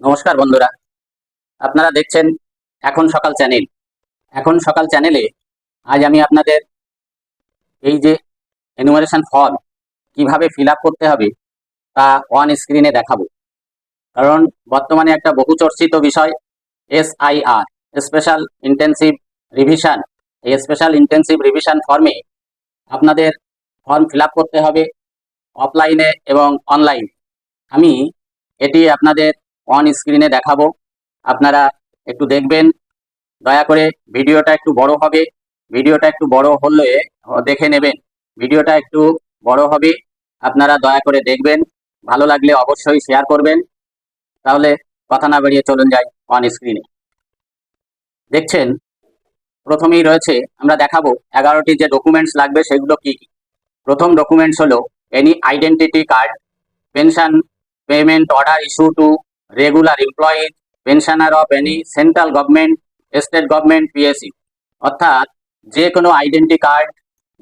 নমস্কার বন্ধুরা। আপনারা দেখছেন এখন সকাল চ্যানেল। এখন সকাল চ্যানেলে আজ আমি আপনাদের এই যে এনুমারেশন ফর্ম কীভাবে ফিল করতে হবে তা অন স্ক্রিনে দেখাবো। কারণ বর্তমানে একটা বহু চর্চিত বিষয় S I R special intensive revision এই স্পেশাল ইন্টেন্সিভ রিভিশন ফর্মে আপনাদের ফর্ম ফিল করতে হবে অফলাইনে এবং অনলাইন আমি এটি আপনাদের অন স্ক্রিনে দেখাবো। আপনারা একটু দেখবেন। দয়া করে ভিডিওটা একটু বড় হবে। ভিডিওটা একটু বড় হলে দেখে নেবেন। ভিডিওটা একটু বড় হবে। আপনারা দয়া করে দেখবেন। ভালো লাগলে অবশ্যই শেয়ার করবেন। তাহলে কথা না বেরিয়ে চলুন যাই অন স্ক্রিনে দেখছেন? প্রথমেই রয়েছে, আমরা দেখাবো এগারোটি যে ডকুমেন্টস লাগবে সেগুলো কি কি? প্রথম ডকুমেন্টস হলো any identity card pension payment order issue to regular employees pensioner of any central government state government PSU অর্থাৎ যে কোনো আইডেন্টি কার্ড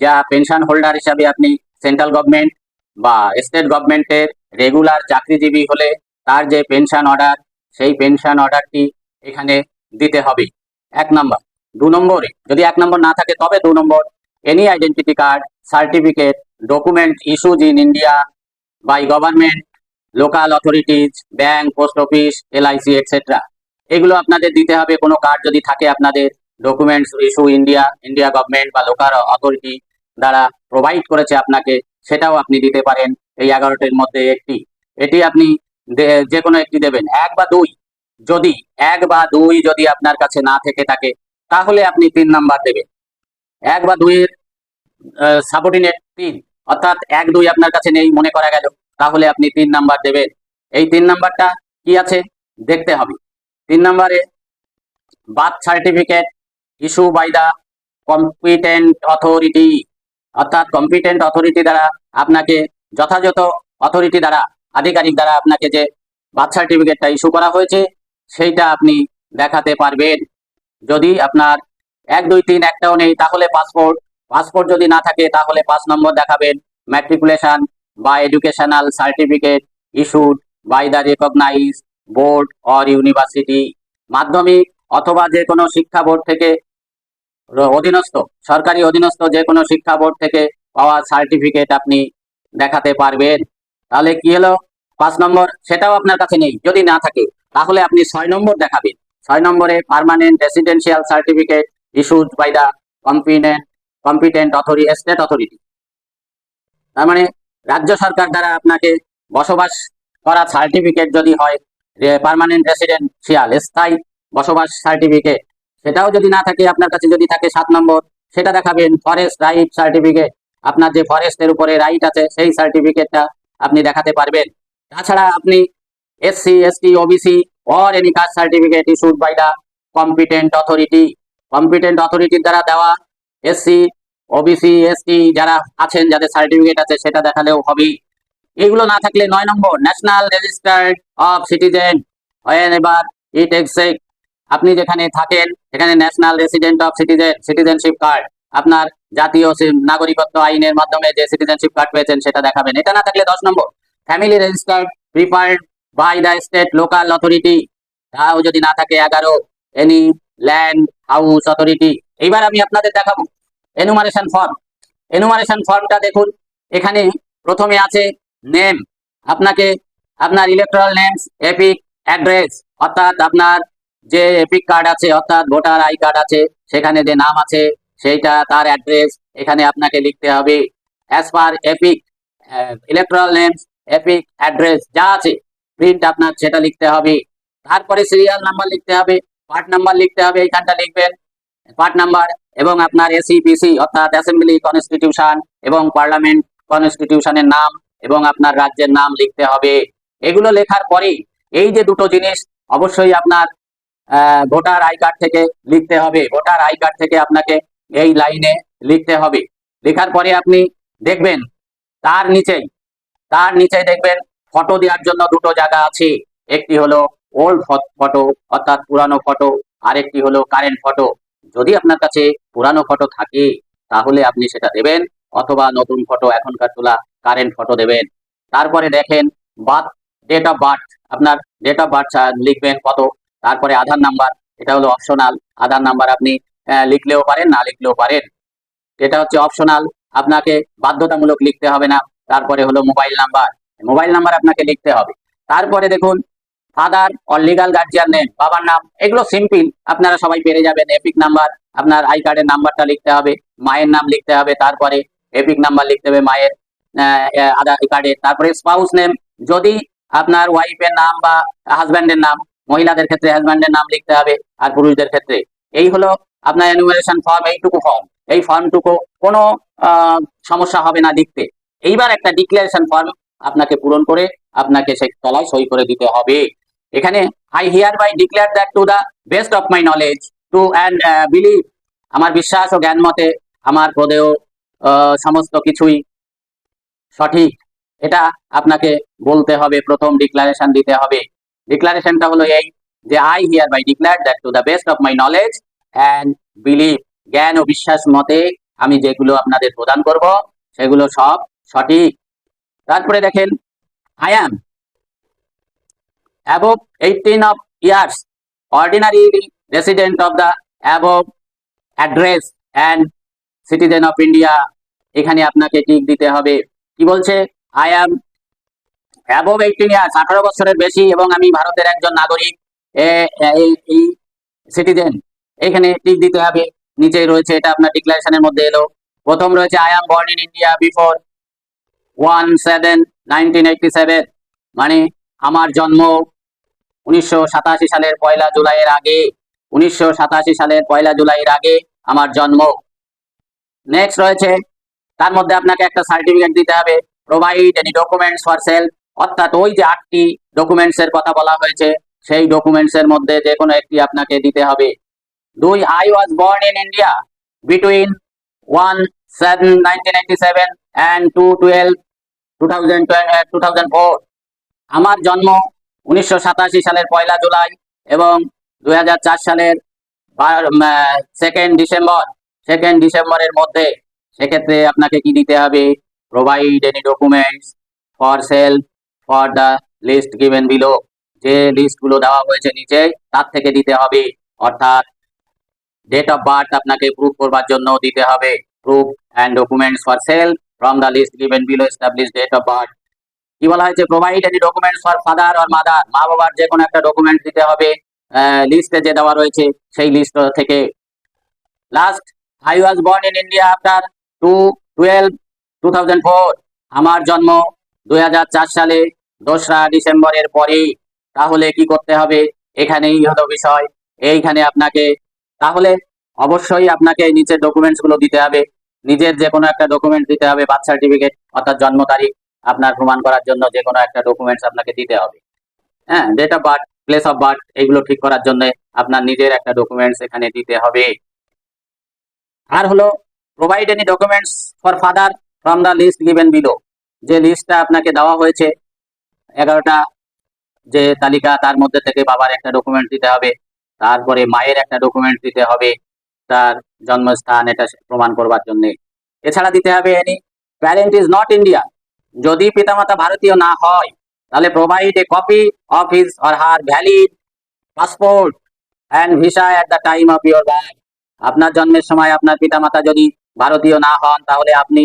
যা পেনশন হোল্ডার হিসাবে আপনি সেন্ট্রাল গভর্নমেন্ট বা স্টেট গভর্নমেন্টের রেগুলার চাকরিজীবী হলে তার যে পেনশন অর্ডার সেই পেনশন অর্ডারটি এখানে দিতে হবে। এক নম্বর। দু নম্বরে, যদি এক নম্বর না থাকে, তবে দু নম্বর any identity card certificate document issues in India by government local authorities bank post office LIC etcetera এগুলো আপনাদের দিতে হবে, কোনো কার্ড যদি থাকে আপনাদের documents issue India India government বা লোকাল অথরিটি দ্বারা প্রোভাইড করেছে আপনাকে, সেটাও আপনি দিতে পারেন এই এগারোটির মধ্যে একটি। এটি আপনি যে কোনো একটি দেবেন। এক বা দুই। যদি এক বা দুই যদি আপনার কাছে না থেকে থাকে, তাহলে আপনি তিন নাম্বার দেবেন। এক বা দুইয়ের সাবঅর্ডিনেট তিন। অর্থাৎ এক দুই আপনার কাছে নেই, মনে করা গেল। তাহলে আপনি তিন নাম্বার দেবেন। এই তিন নাম্বারটা কি আছে? দেখতে হবে। তিন নাম্বারে birth certificate issue by the competent authority অর্থাৎ কম্পিটেন্ট অথরিটি দ্বারা আপনাকে যথাযথ অথরিটি দ্বারা, আধিকারিক দ্বারা আপনাকে যে বার্থ সার্টিফিকেটটা ইস্যু করা হয়েছে, সেইটা আপনি দেখাতে পারবেন। যদি আপনার এক, দুই, তিন একটাও নেই, তাহলে পাসপোর্ট পাসপোর্ট যদি না থাকে, তাহলে পাঁচ নম্বর দেখাবেন। ম্যাট্রিকুলেশন বা educational certificate issued by the recognise board or university Madhyamik অথবা যে কোনো শিক্ষা বোর্ড থেকে অধীনস্থ, সরকারি অধীনস্থ যে কোনো শিক্ষা বোর্ড থেকে পাওয়া সার্টিফিকেট আপনি দেখাতে পারবেন। তাহলে কি হলো? পাঁচ নম্বর, সেটাও আপনার কাছে নেই। যদি না থাকে, তাহলে আপনি ছয় নম্বর দেখাবেন। ছয় নম্বরে permanent residential certificate issued by the competent competent authority state authority তার মানে রাজ্য সরকার দ্বারা আপনাকে বসবাস করা সার্টিফিকেট যদি হয় পার্মানেন্ট রেসিডেন্সিয়াল স্থায়ী বসবাস সার্টিফিকেট সেটাও যদি না থাকে, আপনার কাছে যদি থাকে সাত নম্বর, সেটা দেখাবেন ফরেস্ট রাইট সার্টিফিকেট আপনার যে ফরেস্টের উপরে রাইট আছে, সেই সার্টিফিকেটটা আপনি দেখাতে পারবেন। তাছাড়া আপনি SC ST OBC or any caste certificate issued by the competent authority competent অথরিটির দ্বারা দেওয়া এসসি ওবিসি এসটি যারা আছেন, যাদের সার্টিফিকেট আছে, সেটা দেখালেও হবে এগুলো না থাকলে নয় নম্বর ন্যাশনাল রেজিস্টার্ড অফ সিটিজেন এবার আপনি যেখানে থাকেন সেখানে national resident of citizen citizenship card আপনার জাতীয় নাগরিকত্ব আইনের মাধ্যমে যে সিটিজেনশিপ কার্ড পেয়েছেন, সেটা দেখাবেন। এটা না থাকলে দশ নম্বর family registered preferred by the state local authority তাও যদি না থাকে এগারো এনি ল্যান্ড হাউস অথরিটি এইবার আমি আপনাদের দেখাবো। এনুমারেশন ফর্ম এনুমারেশন ফর্মটা দেখুন। এখানে প্রথমে আছে নেম আপনাকে আপনার ইলেকট্রাল নেমস এপিক অ্যাড্রেস অর্থাৎ আপনার যে এপিক কার্ড আছে, অর্থাৎ ভোটার আই কার্ড আছে, সেখানে যে নাম আছে, সেইটা, তার অ্যাড্রেস এখানে আপনাকে লিখতে হবে as per EPIC electoral names EPIC address যা আছে। প্রিন্ট আপনার সেটা লিখতে হবে। তারপরে সিরিয়াল নাম্বার লিখতে হবে পার্ট নাম্বার লিখতে হবে, এইখানটা লিখবেন। পার্ট নাম্বার এবং আপনার এসিপিসি অর্থাৎ অ্যাসেম্বলি কনস্টিটিউশন এবং পার্লামেন্ট কনস্টিটিউশনের নাম এবং আপনার রাজ্যের নাম লিখতে হবে। এগুলো লেখার পরে এই যে দুটো জিনিস অবশ্যই আপনার ভোটার আই কার্ড থেকে লিখতে হবে। ভোটার আই কার্ড থেকে আপনাকে এই লাইনে লিখতে হবে। লেখার পরে আপনি দেখবেন তার নিচেই, তার নিচে দেখবেন ফটো দেওয়ার জন্য দুটো জায়গা আছে। একটি হলো ওল্ড ফটো অর্থাৎ পুরানো ফটো আরেকটি হলো কারেন্ট ফটো যদি আপনার কাছে পুরানো ফটো থাকে, তাহলে আপনি সেটা দেবেন, অথবা নতুন ফটো এখনকার তোলা কারেন্ট ফটো দেবেন। তারপরে দেখেন বার্থ ডেট অফ বার্থ আপনার ডেট অফ বার্থ লিখবেন কত, তারপরে আধার নাম্বার এটা হলো অপশনাল আধার নাম্বার আপনি লিখলেও পারেন, না লিখলেও পারেন। এটা হচ্ছে অপশনাল আপনাকে বাধ্যতামূলক লিখতে হবে না, তারপরে হলো মোবাইল নাম্বার মোবাইল নাম্বার আপনাকে লিখতে হবে। তারপরে দেখুন father or legal guardian name বাবার নাম, এগুলো সিম্পল আপনারা সবাই পেরে যাবেন এপিক নাম্বার, আপনার আই কার্ডের নাম্বারটা লিখতে হবে, মায়ের নাম লিখতে হবে, তারপরে এপিক নাম্বার লিখতে হবে মায়ের আধার কার্ডে তারপরে স্পাউস নেম যদি আপনার ওয়াইফের নাম বা হাজব্যান্ডের নাম, মহিলাদের ক্ষেত্রে হাজব্যান্ডের নাম লিখতে হবে, আর পুরুষদের ক্ষেত্রে। এই হলো আপনার অ্যানুমারেশন ফর্ম এইটুকু ফর্ম এই ফর্মটুকু কোনো সমস্যা হবে না লিখতে। এইবার একটা ডিক্লারেশন ফর্ম আপনাকে পূরণ করে, আপনাকে সেই তলায় সই করে দিতে হবে। এখানে I hereby declare that to the best of my knowledge to and believe আমার বিশ্বাস ও জ্ঞান মতে আমার প্রদেয় সমস্ত কিছুই সঠিক। এটা আপনাকে বলতে হবে, প্রথম ডিক্লারেশন দিতে হবে। ডিক্লারেশনটা হলো এই যে I hereby declare that to the best of my knowledge and believe জ্ঞান ও বিশ্বাস মতে আমি যেগুলো আপনাদের প্রদান করব, সেগুলো সব সঠিক। তারপরে দেখেন I am above eighteen of years ordinary resident of the above address and citizen of India এখানে আপনাকে টিক দিতে হবে। কি বলছে? I am above eighteen years আঠারো বছরের বেশি এবং আমি ভারতের একজন নাগরিক এই সিটিজেন এখানে টিক দিতে হবে, নিচে রয়েছে এটা আপনার ডিক্লারেশনের মধ্যে এলো। প্রথম রয়েছে I am born in India before one seven nineteen eighty seven মানে আমার জন্ম উনিশশো সাতাশি সালের পয়লা জুলাইয়ের আগে, উনিশশো সাতাশি সালের পয়লা জুলাইয়ের আগে আমার জন্ম। নেক্সট রয়েছে, তার মধ্যে আপনাকে একটা সার্টিফিকেট দিতে হবে। Provide any documents for self অর্থাৎ ওই যে আটটি ডকুমেন্টস এর কথা বলা হয়েছে, সেই ডকুমেন্টস এর মধ্যে যে কোনো একটি আপনাকে দিতে হবে। দুই I was born in India between one seven nineteen and two twelve two thousand আমার জন্ম উনিশশো সাতাশি সালের পয়লা জুলাই এবং দুই হাজার চার সালের সেকেন্ড ডিসেম্বর। সেকেন্ড ডিসেম্বরের মধ্যে সেক্ষেত্রে আপনাকে কি দিতে হবে? Provide any documents for self for the list given below যে লিস্টগুলো দেওয়া হয়েছে নিচে, তার থেকে দিতে হবে। অর্থাৎ ডেট অফ বার্থ আপনাকে প্রুফ করবার জন্য দিতে হবে। Proof and documents for self from the list given below establish date of birth কি বলা হয়েছে? Provide any documents for father or mother মা বাবার যে কোনো একটা ডকুমেন্ট দিতে হবে। লিস্টে যে দেওয়া রয়েছে, সেই লিস্ট থেকে। Last I was born in India after two twelve two thousand four আমার জন্ম দুই হাজার চার সালে, দোসরা ডিসেম্বরের পরে তাহলে কি করতে হবে? এখানেই হলো বিষয়। এইখানে আপনাকে, তাহলে অবশ্যই আপনাকে নিচের ডকুমেন্টসগুলো দিতে হবে। নিজের যে কোনো একটা ডকুমেন্ট দিতে হবে বার্থ সার্টিফিকেট অর্থাৎ জন্ম তারিখ। আপনার প্রমাণ করার জন্য যে কোনো একটা ডকুমেন্টস আপনাকে দিতে হবে। হ্যাঁ date of birth place of birth এগুলো ঠিক করার জন্য আপনার নিজের একটা ডকুমেন্টস এখানে দিতে হবে। আর হলো provide any documents for father from the list given below যে লিস্টটা আপনাকে দেওয়া হয়েছে, এগারোটা যে তালিকা তার মধ্যে থেকে বাবার একটা ডকুমেন্ট দিতে হবে, তারপরে মায়ের একটা ডকুমেন্ট দিতে হবে, তার জন্মস্থান, এটা প্রমাণ করবার জন্য। এছাড়া দিতে হবে any parent is not India যদি পিতামাতা ভারতীয় না হয়, তাহলে provide a copy of his or her valid passport and visa at the time of your birth আপনার জন্মের সময় আপনার পিতামাতা যদি ভারতীয় না হন, তাহলে আপনি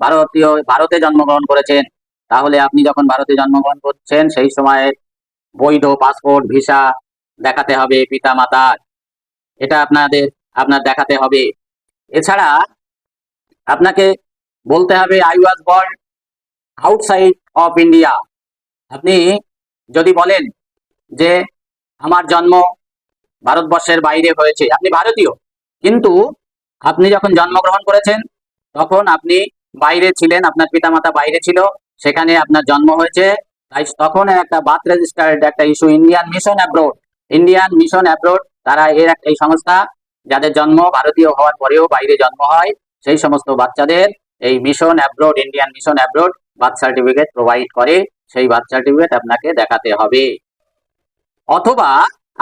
ভারতীয়, ভারতে জন্মগ্রহণ করেছেন। তাহলে আপনি যখন ভারতে জন্মগ্রহণ করছেন, সেই সময়ের বৈধ পাসপোর্ট ভিসা দেখাতে হবে পিতামাতার। এটা আপনাদের, আপনার দেখাতে হবে। এছাড়া আপনাকে বলতে হবে I was born outside of India আপনি যদি বলেন যে আমার জন্ম ভারতবর্ষের বাইরে হয়েছে, আপনি ভারতীয়। কিন্তু আপনি যখন জন্মগ্রহণ করেছেন, তখন আপনি বাইরে ছিলেন, আপনার পিতামাতা বাইরে ছিল, সেখানে আপনার জন্ম হয়েছে। তাই তখন একটা বার্থ রেজিস্টার্ড একটা issue Indian mission abroad Indian mission abroad তারা এর একটা এই সংস্থা, যাদের জন্ম ভারতীয় হওয়ার পরেও বাইরে জন্ম হয়, সেই সমস্ত বাচ্চাদের এই mission abroad Indian mission abroad birth certificate provide করে, সেই বার্থ সার্টিফিকেট আপনাকে দেখাতে হবে। অথবা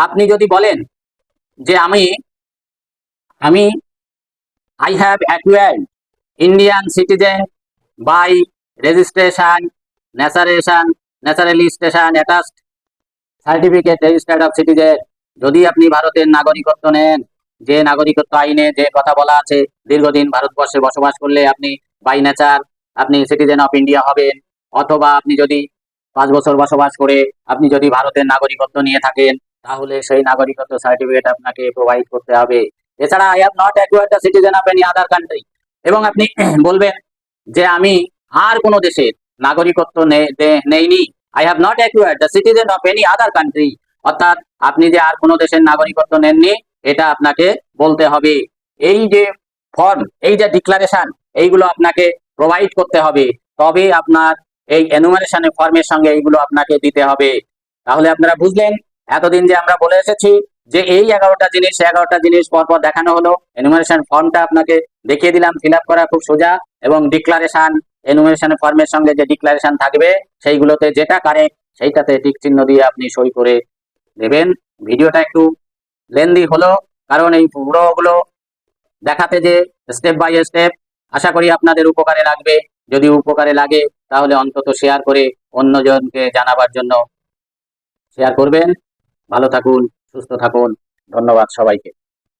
আপনি যদি বলেন যে আমি আমি I have acquired Indian citizen by registration naturation naturalisation attest certificate registered of citizen যদি আপনি ভারতের নাগরিকত্ব নেন, যে নাগরিকত্ব আইনে যে কথা বলা আছে, দীর্ঘদিন ভারতবর্ষে বসবাস করলে আপনি বাই নেচার আপনি সিটিজেন অফ ইন্ডিয়া হবেন, অথবা আপনি যদি পাঁচ বছর বসবাস করে আপনি যদি ভারতের নাগরিকত্ব নিয়ে থাকেন, তাহলে সেই নাগরিকত্ব সার্টিফিকেট আপনাকে প্রোভাইড করতে হবে। এছাড়া I have not acquired citizen of any other country এবং আপনি বলবেন যে আমি আর কোনো দেশের নাগরিকত্ব নেইনি। I have not acquired the citizen of any other country অর্থাৎ আপনি যে আর কোনো দেশের নাগরিকত্ব নেননি, এটা আপনাকে বলতে হবে। এই যে ফর্ম এই যে ডিক্লারেশন এইগুলো আপনাকে প্রোভাইড করতে হবে, তবে আপনার এই এনুমারেশনের ফর্মের সঙ্গে এইগুলো আপনাকে দিতে হবে। তাহলে আপনারা বুঝলেন, এতদিন যে আমরা বলে এসেছি যে এই এগারোটা জিনিস এগারোটা জিনিস পরপর দেখানো হলো এনুমারেশন ফর্মটা আপনাকে দেখিয়ে দিলাম ফিল করা খুব সোজা এবং ডিক্লারেশন এনুমারেশন ফর্মের সঙ্গে যে ডিক্লারেশন থাকবে, সেইগুলোতে যেটা কারেক্ট সেইটাতে টিক চিহ্ন দিয়ে আপনি সই করে দেবেন। ভিডিওটা একটু লেন্দি হলো, কারণ এই পুরোগুলো দেখাতে যে স্টেপ বাই স্টেপ আশা করি আপনাদের উপকারে লাগবে। যদি উপকারে লাগে, তাহলে অন্তত শেয়ার করে অন্যজনকে জানাবার জন্য শেয়ার করবেন। ভালো থাকুন, সুস্থ থাকুন। ধন্যবাদ সবাইকে।